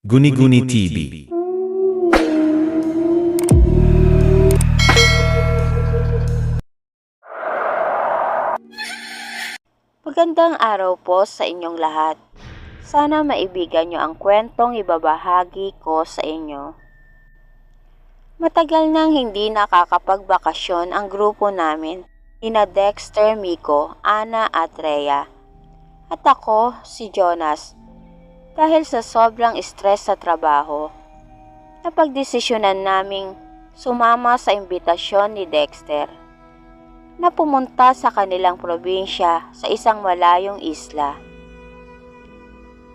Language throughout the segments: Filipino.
Guni-Guni TV. Magandang araw po sa inyong lahat. Sana maibigan nyo ang kwentong ibabahagi ko sa inyo. Matagal nang hindi nakakapagbakasyon ang grupo namin, ina Dexter, Miko, Ana at Rhea. At ako, si Jonas. Dahil sa sobrang stress sa trabaho, napagdesisyonan naming sumama sa imbitasyon ni Dexter na pumunta sa kanilang probinsya sa isang malayong isla.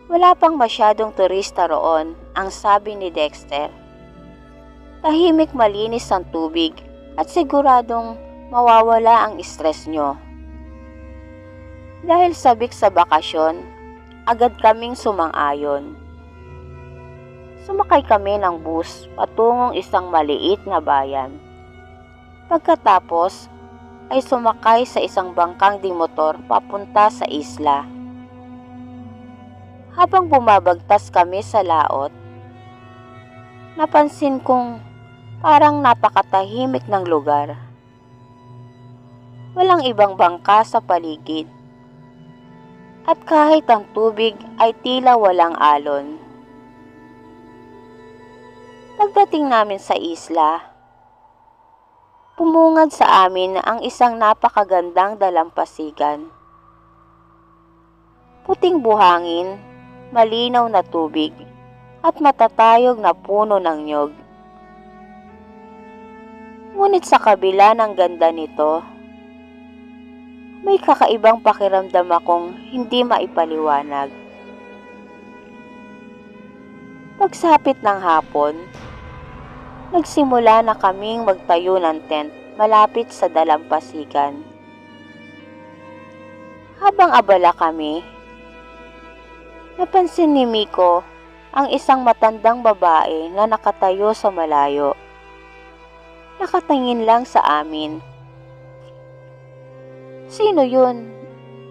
Wala pang masyadong turista roon, ang sabi ni Dexter. Tahimik malinis ang tubig at siguradong mawawala ang stress nyo. Dahil sabik sa bakasyon, agad kaming sumang-ayon. Sumakay kami ng bus patungong isang maliit na bayan. Pagkatapos, ay sumakay sa isang bangkang di motor papunta sa isla. Habang bumabagtas kami sa laot, napansin kong parang napakatahimik ng lugar. Walang ibang bangka sa paligid. At kahit ang tubig ay tila walang alon. Pagdating namin sa isla, Pumungad sa amin ang isang napakagandang dalampasigan. Puting buhangin, malinaw na tubig, at matatayog na puno ng nyog. Ngunit sa kabila ng ganda nito, may kakaibang pakiramdam akong hindi maipaliwanag. Pagsapit ng hapon, nagsimula na kaming magtayo ng tent malapit sa dalampasigan. Habang abala kami, napansin ni Miko ang isang matandang babae na nakatayo sa malayo. Nakatingin lang sa amin. Sino yun?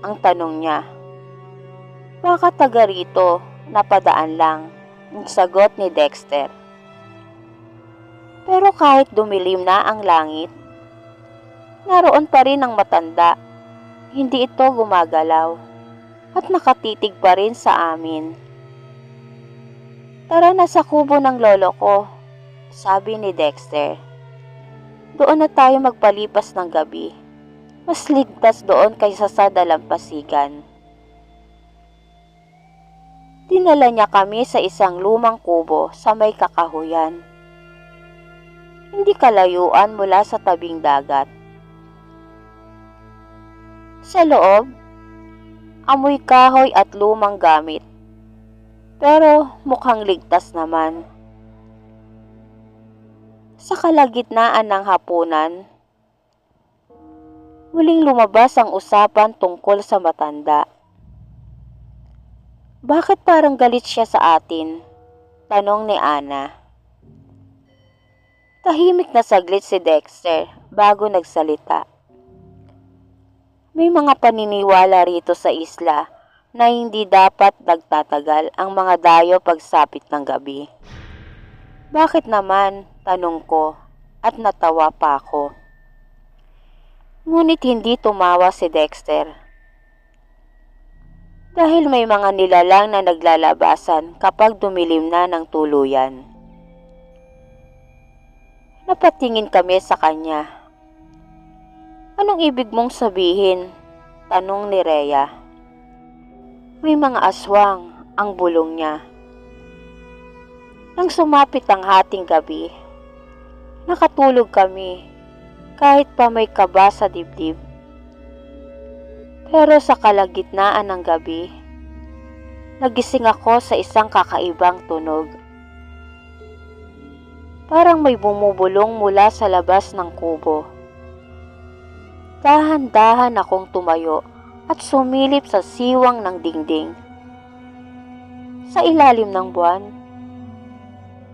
Ang tanong niya. Baka taga rito, napadaan lang, ang sagot ni Dexter. Pero kahit dumilim na ang langit, naroon pa rin ang matanda. Hindi ito gumagalaw at nakatitig pa rin sa amin. Tara na sa kubo ng lolo ko, sabi ni Dexter. Doon na tayo magpalipas ng gabi. Mas ligtas doon kaysa sa dalampasigan. Dinala niya kami sa isang lumang kubo sa may kakahuyan hindi kalayuan mula sa tabing dagat. Sa loob, amoy kahoy at lumang gamit. Pero mukhang ligtas naman. Sa kalagitnaan ng hapunan, muling lumabas ang usapan tungkol sa matanda. Bakit parang galit siya sa atin? Tanong ni Ana. Tahimik na saglit si Dexter bago nagsalita. May mga paniniwala rito sa isla na hindi dapat nagtatagal ang mga dayo pagsapit ng gabi. Bakit naman? Tanong ko at natawa pa ako. Ngunit hindi tumawa si Dexter. Dahil may mga nilalang na naglalabasan kapag dumilim na ng tuluyan. Napatingin kami sa kanya. Anong ibig mong sabihin? Tanong ni Rhea. May mga aswang ang bulong niya. Nang sumapit ang hating gabi, nakatulog kami kahit pa may kaba sa dibdib. Pero sa kalagitnaan ng gabi, nagising ako sa isang kakaibang tunog. Parang may bumubulong mula sa labas ng kubo. Dahan-dahan akong tumayo at sumilip sa siwang ng dingding. Sa ilalim ng buwan,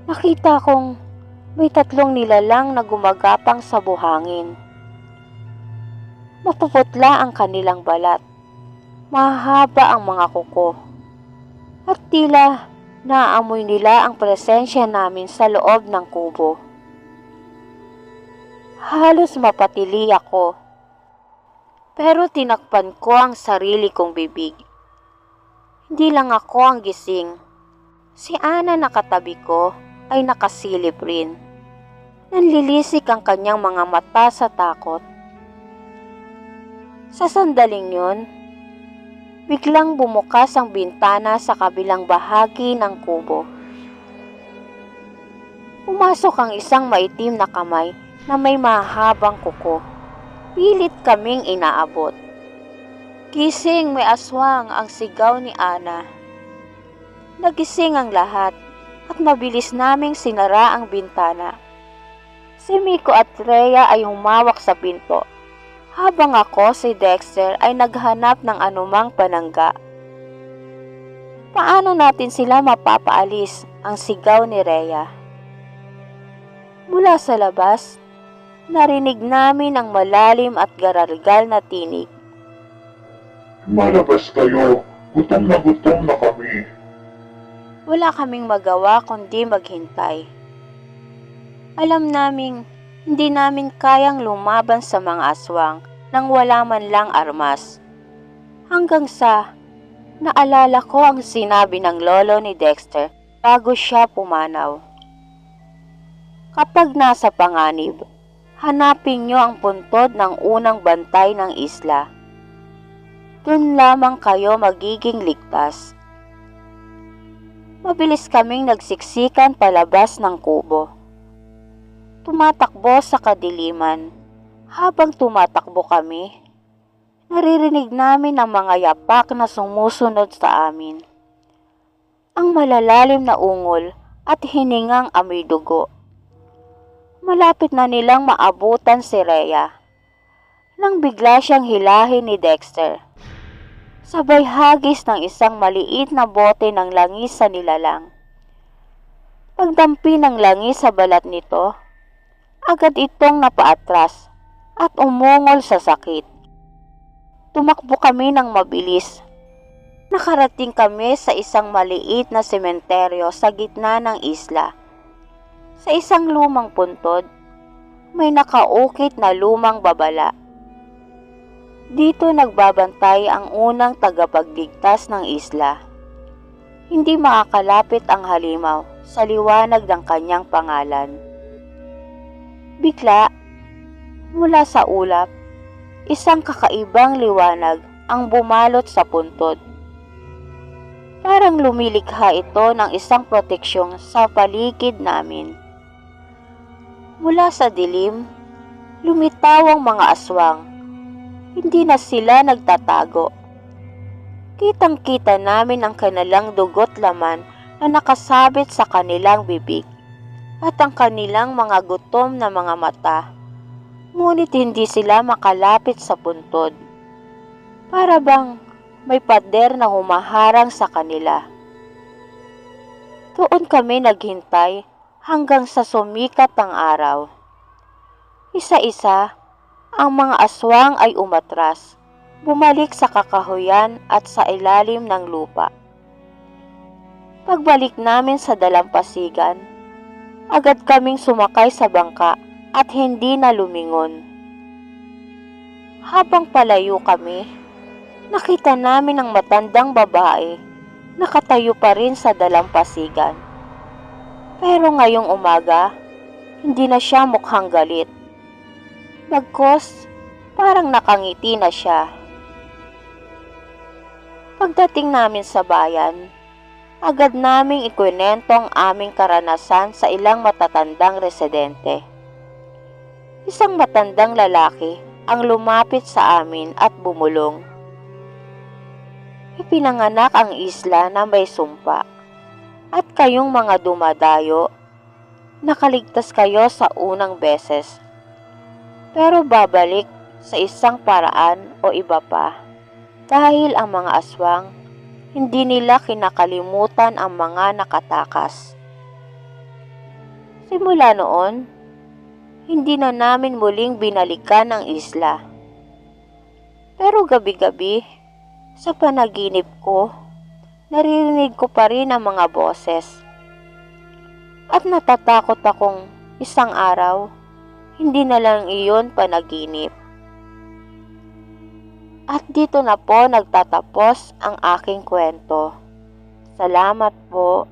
nakita kong may tatlong nilalang na gumagapang sa buhangin. Mapuputla ang kanilang balat. Mahaba ang mga kuko. At tila Naamoy nila ang presensya namin sa loob ng kubo. Halos mapatili ako. Pero tinakpan ko ang sarili kong bibig. Hindi lang ako ang gising. Si Ana na katabi ko ay nakasilip rin. Nanlilisik ang kanyang mga mata sa takot. Sa sandaling yun, biglang bumukas ang bintana sa kabilang bahagi ng kubo. Pumasok ang isang maitim na kamay na may mahabang kuko. Pilit kaming inaabot. Gising may aswang ang sigaw ni Ana. Nagising ang lahat at mabilis naming sinara ang bintana. Si Miko at Rhea ay humawak sa pinto habang ako si Dexter ay naghanap ng anumang panangga. Paano natin sila mapapaalis ang sigaw ni Rhea? Mula sa labas, narinig namin ang malalim at garalgal na tinig. Malabas kayo. Gutom na gutom na kami. Wala kaming magawa kundi maghintay. Alam naming hindi namin kayang lumaban sa mga aswang nang wala man lang armas. Hanggang sa naalala ko ang sinabi ng lolo ni Dexter bago siya pumanaw. Kapag nasa panganib, hanapin niyo ang puntod ng unang bantay ng isla. Doon lamang kayo magiging ligtas. Mabilis kaming nagsiksikan palabas ng kubo. Tumatakbo sa kadiliman. Habang tumatakbo kami, naririnig namin ang mga yapak na sumusunod sa amin. Ang malalalim na ungol at hiningang amoy dugo. Malapit na nilang maabutan si Rhea. Nang bigla siyang hilahin ni Dexter. Sabay hagis ng isang maliit na bote ng langis sa nilalang. Pagdampi ng langis sa balat nito, agad itong napaatras at umungol sa sakit. Tumakbo kami ng mabilis. Nakarating kami sa isang maliit na sementeryo sa gitna ng isla. Sa isang lumang puntod, may nakaukit na lumang babala. Dito nagbabantay ang unang tagapagligtas ng isla. Hindi makakalapit ang halimaw sa liwanag ng kanyang pangalan. Bigla, mula sa ulap, isang kakaibang liwanag ang bumalot sa puntod. Parang lumilikha ito ng isang proteksyon sa paligid namin. Mula sa dilim, lumitaw ang mga aswang. Hindi na sila nagtatago. Kitang-kita namin ang kanilang dugot laman na nakasabit sa kanilang bibig at ang kanilang mga gutom na mga mata. Ngunit hindi sila makalapit sa puntod. Para bang may pader na humaharang sa kanila. Doon kami naghintay hanggang sa sumikat ang araw. Isa-isa, ang mga aswang ay umatras, bumalik sa kakahuyan at sa ilalim ng lupa. Pagbalik namin sa dalampasigan, agad kaming sumakay sa bangka at hindi na lumingon. Habang palayo kami, nakita namin ang matandang babae nakatayo pa rin sa dalampasigan. Pero ngayong umaga, hindi na siya mukhang galit. Bagkos, parang nakangiti na siya. Pagdating namin sa bayan, agad naming ikwento ang aming karanasan sa ilang matatandang residente. Isang matandang lalaki ang lumapit sa amin at bumulong. Ipinanganak ang isla na may sumpa. At kayong mga dumadayo, nakaligtas kayo sa unang beses. Pero babalik sa isang paraan o iba pa. Dahil ang mga aswang, hindi nila kinakalimutan ang mga nakatakas. Simula noon, hindi na namin muling binalikan ang isla. Pero gabi-gabi, sa panaginip ko, naririnig ko pa rin ang mga boses. At natatakot akong isang araw, hindi na lang iyon panaginip. At dito na po nagtatapos ang aking kwento. Salamat po.